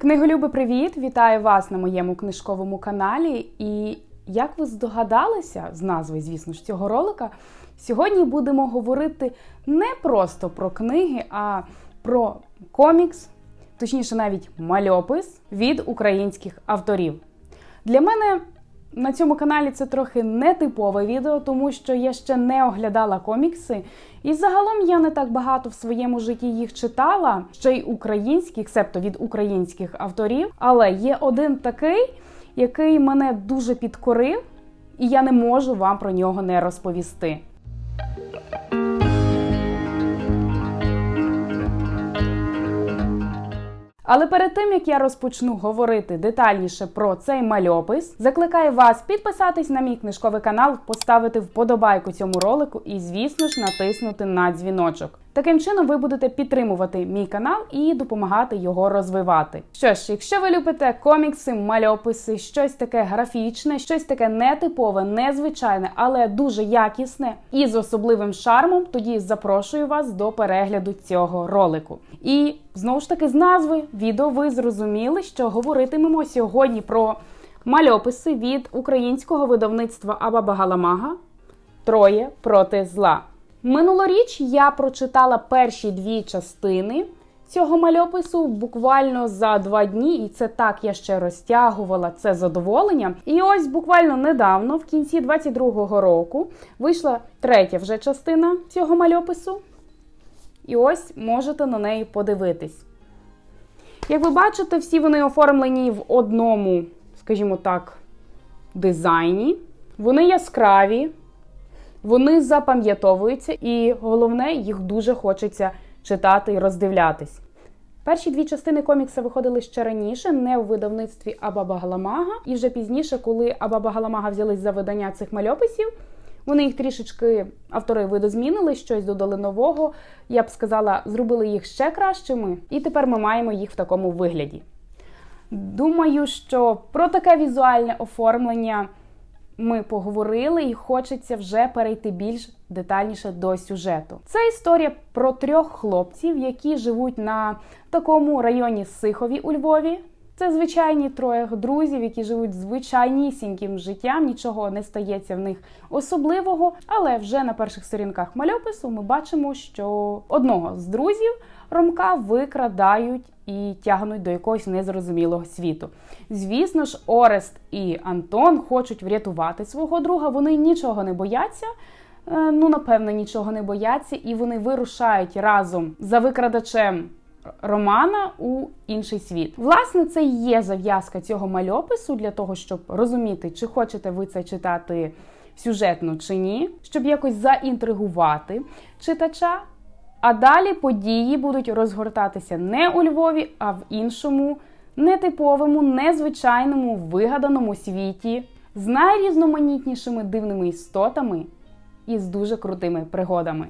Книголюби, привіт! Вітаю вас на моєму книжковому каналі. І як ви здогадалися з назви, звісно ж, цього ролика, сьогодні будемо говорити не просто про книги, а про комікс, точніше, навіть мальопис від українських авторів. Для мене на цьому каналі це трохи нетипове відео, тому що я ще не оглядала комікси. І загалом я не так багато в своєму житті їх читала, ще й українських, себто від українських авторів. Але є один такий, який мене дуже підкорив, і я не можу вам про нього не розповісти. Але перед тим як я розпочну говорити детальніше про цей мальопис, закликаю вас підписатись на мій книжковий канал, поставити вподобайку цьому ролику і, звісно ж, натиснути на дзвіночок. Таким чином, ви будете підтримувати мій канал і допомагати його розвивати. Що ж, якщо ви любите комікси, мальописи, щось таке графічне, щось таке нетипове, незвичайне, але дуже якісне і з особливим шармом, тоді запрошую вас до перегляду цього ролику. І знову ж таки, з назви відео ви зрозуміли, що говоритимемо сьогодні про мальописи від українського видавництва Абабагаламага Троє проти зла. Минулоріч я прочитала перші дві частини цього мальопису буквально за два дні, і це так я ще розтягувала це задоволення. І ось буквально недавно, в кінці 22-го року, вийшла третя вже частина цього мальопису. І ось можете на неї подивитись. Як ви бачите, всі вони оформлені в одному, скажімо так, дизайні. Вони яскраві. Вони запам'ятовуються, і головне, їх дуже хочеться читати і роздивлятись. Перші дві частини комікса виходили ще раніше, не в видавництві Абабагаламага. І вже пізніше, коли Абабагаламага взялись за видання цих мальописів, вони їх трішечки автори видозмінили, щось додали нового. Я б сказала, зробили їх ще кращими, і тепер ми маємо їх в такому вигляді. Думаю, що про таке візуальне оформлення ми поговорили, і хочеться вже перейти більш детальніше до сюжету. Це історія про трьох хлопців, які живуть на такому районі Сихові у Львові. Це звичайні троє друзів, які живуть звичайнісіньким життям, нічого не стається в них особливого. Але вже на перших сторінках мальопису ми бачимо, що одного з друзів Ромка викрадають і тягнуть до якогось незрозумілого світу. Звісно ж, Орест і Антон хочуть врятувати свого друга. Вони нічого не бояться. Ну, напевно, нічого не бояться, і вони вирушають разом за викрадачем Романа у інший світ. Власне, це і є зав'язка цього мальопису для того, щоб розуміти, чи хочете ви це читати сюжетно чи ні, щоб якось заінтригувати читача. А далі події будуть розгортатися не у Львові, а в іншому нетиповому, незвичайному вигаданому світі з найрізноманітнішими дивними істотами і з дуже крутими пригодами.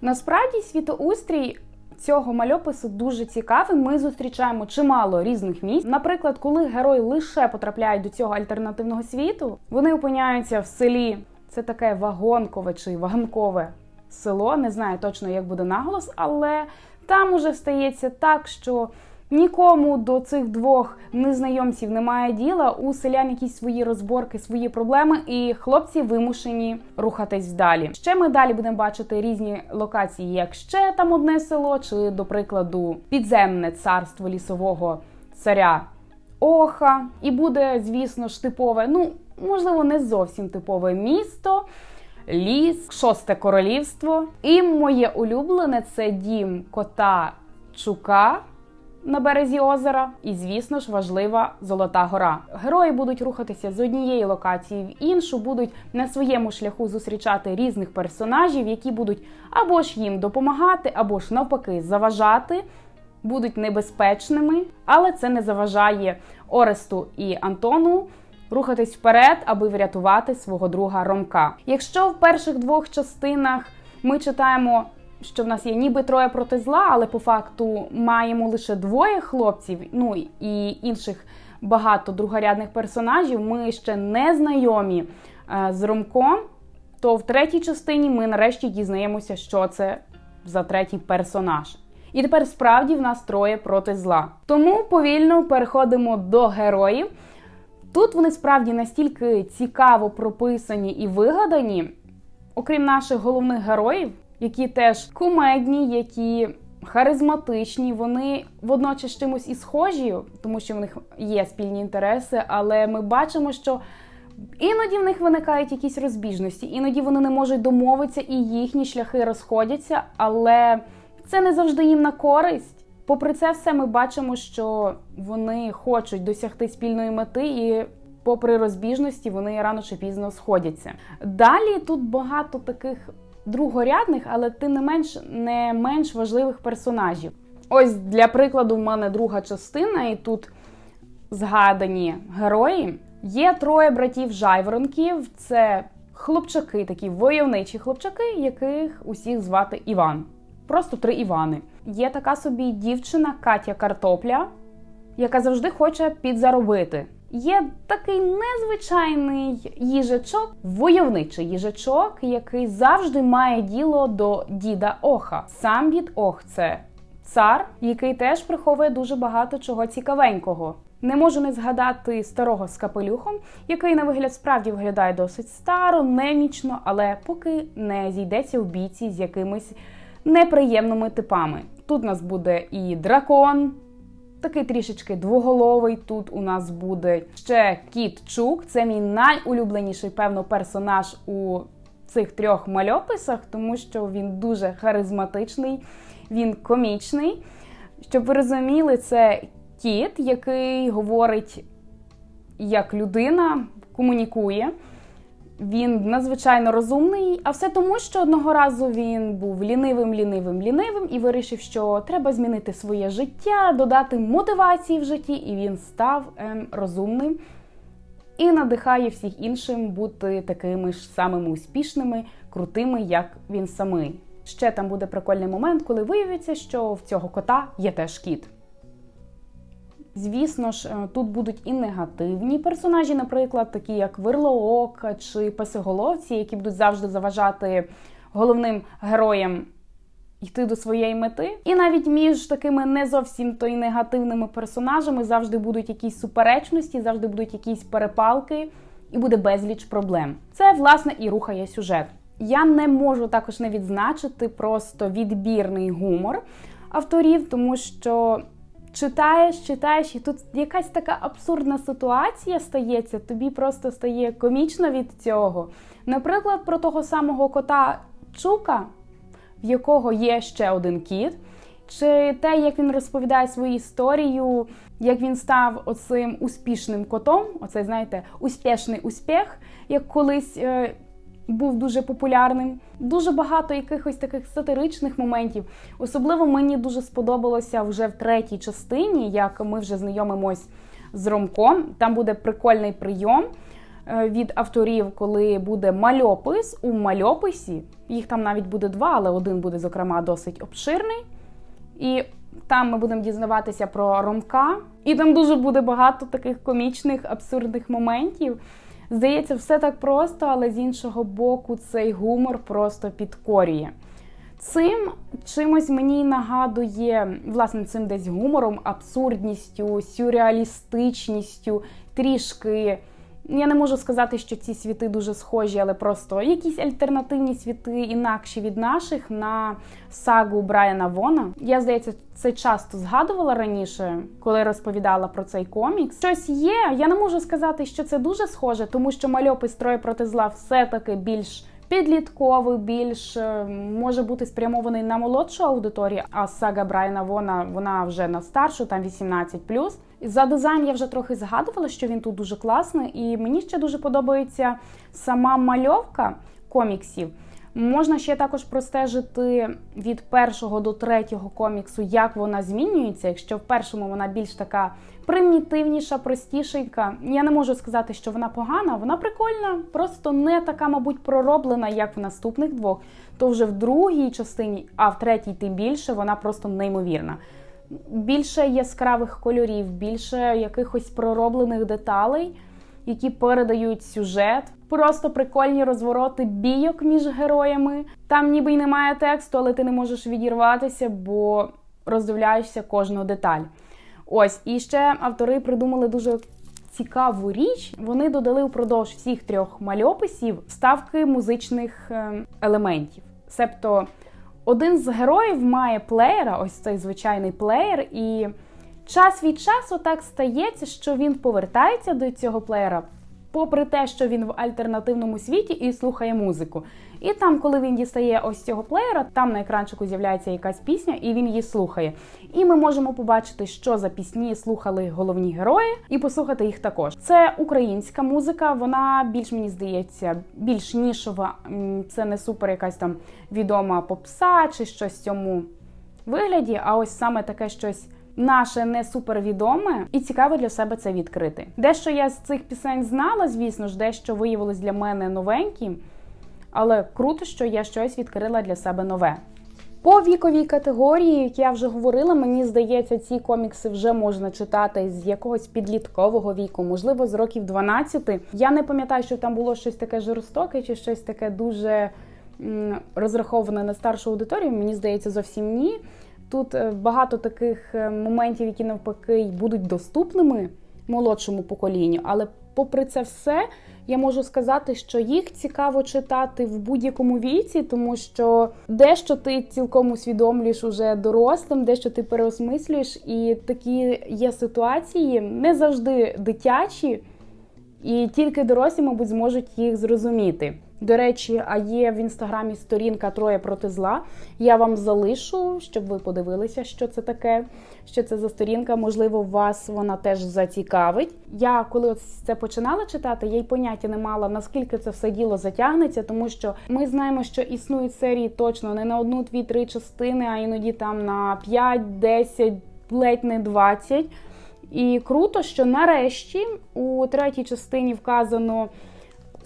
Насправді, світоустрій цього мальопису дуже цікавий. Ми зустрічаємо чимало різних місць. Наприклад, коли герої лише потрапляють до цього альтернативного світу, вони опиняються в селі. Це таке вагонкове чи ваганкове село. Не знаю точно, як буде наголос, але там уже стається так, що. Нікому до цих двох незнайомців немає діла. У селян якісь свої розборки, свої проблеми, і хлопці вимушені рухатись далі. Ще ми далі будемо бачити різні локації, як ще там одне село, чи, до прикладу, підземне царство лісового царя Оха. І буде, звісно ж, типове, ну можливо, не зовсім типове місто. Ліс, шосте королівство. І моє улюблене це дім кота Чука на березі озера, і, звісно ж, важлива Золота Гора. Герої будуть рухатися з однієї локації в іншу, будуть на своєму шляху зустрічати різних персонажів, які будуть або ж їм допомагати, або ж навпаки заважати. Будуть небезпечними, але це не заважає Оресту і Антону рухатись вперед, аби врятувати свого друга Ромка. Якщо в перших двох частинах ми читаємо що в нас є ніби троє проти зла, але по факту маємо лише двоє хлопців, ну і інших багато другорядних персонажів. Ми ще не знайомі е, з Ромком. То в третій частині ми нарешті дізнаємося, що це за третій персонаж. І тепер справді в нас троє проти зла. Тому повільно переходимо до героїв. Тут вони справді настільки цікаво прописані і вигадані, окрім наших головних героїв, які теж кумедні, які харизматичні, вони водночас чимось і схожі, тому що в них є спільні інтереси, але ми бачимо, що іноді в них виникають якісь розбіжності, іноді вони не можуть домовитися і їхні шляхи розходяться, але це не завжди їм на користь. Попри це все, ми бачимо, що вони хочуть досягти спільної мети і. Попри розбіжності, вони рано чи пізно сходяться. Далі тут багато таких другорядних, але тим не менш не менш важливих персонажів. Ось для прикладу, в мене друга частина, і тут згадані герої. Є троє братів жайворонків. Це хлопчаки, такі войовничі хлопчаки, яких усіх звати Іван. Просто три Івани. Є така собі дівчина Катя Картопля, яка завжди хоче підзаробити. Є такий незвичайний їжачок, войовничий їжачок, який завжди має діло до діда Оха. Сам дід Ох це цар, який теж приховує дуже багато чого цікавенького. Не можу не згадати старого з капелюхом, який на вигляд справді виглядає досить старо, немічно, але поки не зійдеться у бійці з якимись неприємними типами. Тут нас буде і дракон, такий трішечки двоголовий. Тут у нас буде ще кіт Чук. Це мій найулюбленіший, певно, персонаж у цих трьох мальописах, тому що він дуже харизматичний, він комічний. Щоб ви розуміли, це кіт, який говорить як людина, комунікує. Він надзвичайно розумний, а все тому, що одного разу він був лінивим, лінивим, лінивим і вирішив, що треба змінити своє життя, додати мотивації в житті, і він став ем, розумним і надихає всіх іншим бути такими ж самими успішними, крутими, як він самий. Ще там буде прикольний момент, коли виявиться, що в цього кота є теж кіт. Звісно ж, е, тут будуть і негативні персонажі, наприклад, такі як Вирлоок чи Песиголовці, які будуть завжди заважати головним героям йти до своєї мети. І навіть між такими не зовсім то й негативними персонажами завжди будуть якісь суперечності, завжди будуть якісь перепалки, і буде безліч проблем. Це, власне, і рухає сюжет. Я не можу також не відзначити просто відбірний гумор авторів, тому що. Читаєш, читаєш, і тут якась така абсурдна ситуація стається, тобі просто стає комічно від цього. Наприклад, про того самого кота Чука, в якого є ще один кіт, чи те, як він розповідає свою історію, як він став оцим успішним котом, оцей, знаєте, успішний успіх, як колись. Був дуже популярним. Дуже багато якихось таких сатиричних моментів. Особливо мені дуже сподобалося вже в третій частині, як ми вже знайомимось з Ромком. Там буде прикольний прийом е, від авторів, коли буде мальопис у мальописі. Їх там навіть буде два, але один буде, зокрема, досить обширний. І там ми будемо дізнаватися про Ромка. І там дуже буде багато таких комічних, абсурдних моментів. Здається, все так просто, але з іншого боку, цей гумор просто підкорює. Цим чимось мені нагадує, власне, цим десь гумором, абсурдністю, сюрреалістичністю, трішки. Я не можу сказати, що ці світи дуже схожі, але просто якісь альтернативні світи інакші від наших на сагу Брайана Вона. Я здається, це часто згадувала раніше, коли розповідала про цей комікс. Щось є. Я не можу сказати, що це дуже схоже, тому що мальопис «Троє проти зла все-таки більш підлітковий, більш е, може бути спрямований на молодшу аудиторію. А сага Брайана Вона вона вже на старшу, там 18+. За дизайн я вже трохи згадувала, що він тут дуже класний, і мені ще дуже подобається сама мальовка коміксів. Можна ще також простежити від першого до третього коміксу, як вона змінюється. Якщо в першому вона більш така примітивніша, простішенька. Я не можу сказати, що вона погана, вона прикольна, просто не така, мабуть, пророблена, як в наступних двох. То вже в другій частині, а в третій тим більше, вона просто неймовірна. Більше яскравих кольорів, більше якихось пророблених деталей які передають сюжет. Просто прикольні розвороти бійок між героями. Там ніби й немає тексту, але ти не можеш відірватися, бо роздивляєшся кожну деталь. Ось, і ще автори придумали дуже цікаву річ. Вони додали упродовж всіх трьох мальописів ставки музичних е, елементів. Себто один з героїв має плеєра, ось цей звичайний плеєр, і час від часу так стається, що він повертається до цього плеєра, попри те, що він в альтернативному світі і слухає музику. І там, коли він дістає ось цього плеєра, там на екранчику з'являється якась пісня, і він її слухає. І ми можемо побачити, що за пісні слухали головні герої, і послухати їх також. Це українська музика, вона більш мені здається, більш нішова. Це не супер якась там відома попса чи щось в цьому вигляді, а ось саме таке щось. Наше не супервідоме і цікаво для себе це відкрити. Дещо я з цих пісень знала, звісно ж, дещо виявилось для мене новеньким, але круто, що я щось відкрила для себе нове. По віковій категорії, як я вже говорила, мені здається, ці комікси вже можна читати з якогось підліткового віку, можливо, з років 12. Я не пам'ятаю, що там було щось таке жорстоке чи щось таке дуже розраховане на старшу аудиторію. Мені здається, зовсім ні. Тут е, багато таких е, моментів, які навпаки будуть доступними молодшому поколінню, але попри це все, я можу сказати, що їх цікаво читати в будь-якому віці, тому що дещо ти цілком усвідомлюєш уже дорослим, дещо ти переосмислюєш, і такі є ситуації не завжди дитячі, і тільки дорослі, мабуть, зможуть їх зрозуміти. До речі, а є в інстаграмі сторінка Троє проти зла. Я вам залишу, щоб ви подивилися, що це таке, що це за сторінка. Можливо, вас вона теж зацікавить. Я коли це починала читати, я й поняття не мала, наскільки це все діло затягнеться, тому що ми знаємо, що існують серії точно не на одну, дві, три частини, а іноді там на 5, 10, ледь не 20. І круто, що нарешті у третій частині вказано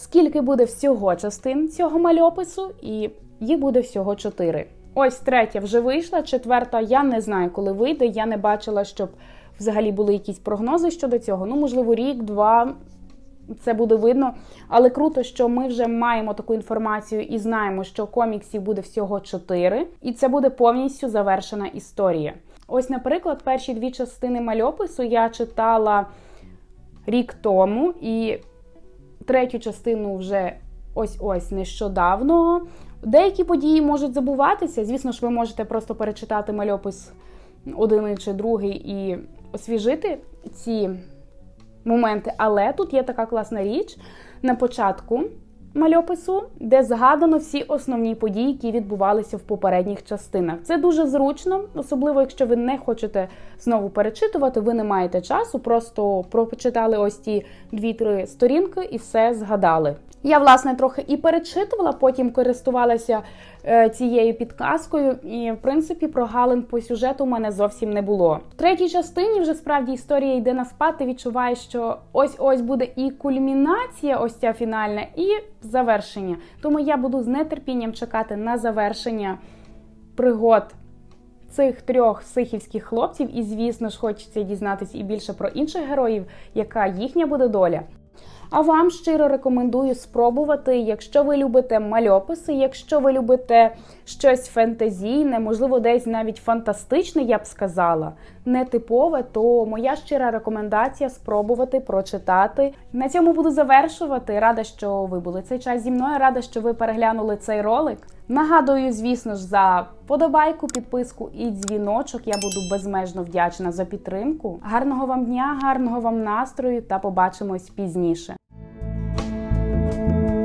скільки буде всього частин цього мальопису, і їх буде всього чотири. Ось третя вже вийшла, четверта я не знаю, коли вийде. Я не бачила, щоб взагалі були якісь прогнози щодо цього. Ну, можливо, рік, два. Це буде видно, але круто, що ми вже маємо таку інформацію і знаємо, що коміксів буде всього чотири, і це буде повністю завершена історія. Ось, наприклад, перші дві частини мальопису я читала рік тому, і третю частину вже ось-ось нещодавно. Деякі події можуть забуватися. Звісно ж, ви можете просто перечитати мальопис один чи другий і освіжити ці моменти. Але тут є така класна річ на початку мальопису, де згадано всі основні події, які відбувалися в попередніх частинах. Це дуже зручно, особливо якщо ви не хочете знову перечитувати, ви не маєте часу, просто прочитали ось ті дві-три сторінки і все згадали. Я, власне, трохи і перечитувала, потім користувалася е, цією підказкою, і в принципі прогалин по сюжету у мене зовсім не було. В третій частині вже справді історія йде на спад, ти відчуваєш, що ось ось буде і кульмінація, ось ця фінальна, і завершення. Тому я буду з нетерпінням чекати на завершення пригод. Цих трьох сихівських хлопців, і звісно ж, хочеться дізнатися і більше про інших героїв, яка їхня буде доля. А вам щиро рекомендую спробувати, якщо ви любите мальописи, якщо ви любите щось фентезійне, можливо, десь навіть фантастичне, я б сказала, нетипове, то моя щира рекомендація спробувати прочитати. На цьому буду завершувати. Рада, що ви були цей час зі мною. Рада, що ви переглянули цей ролик. Нагадую, звісно ж, за подобайку, підписку і дзвіночок. Я буду безмежно вдячна за підтримку. Гарного вам дня, гарного вам настрою та побачимось пізніше. Música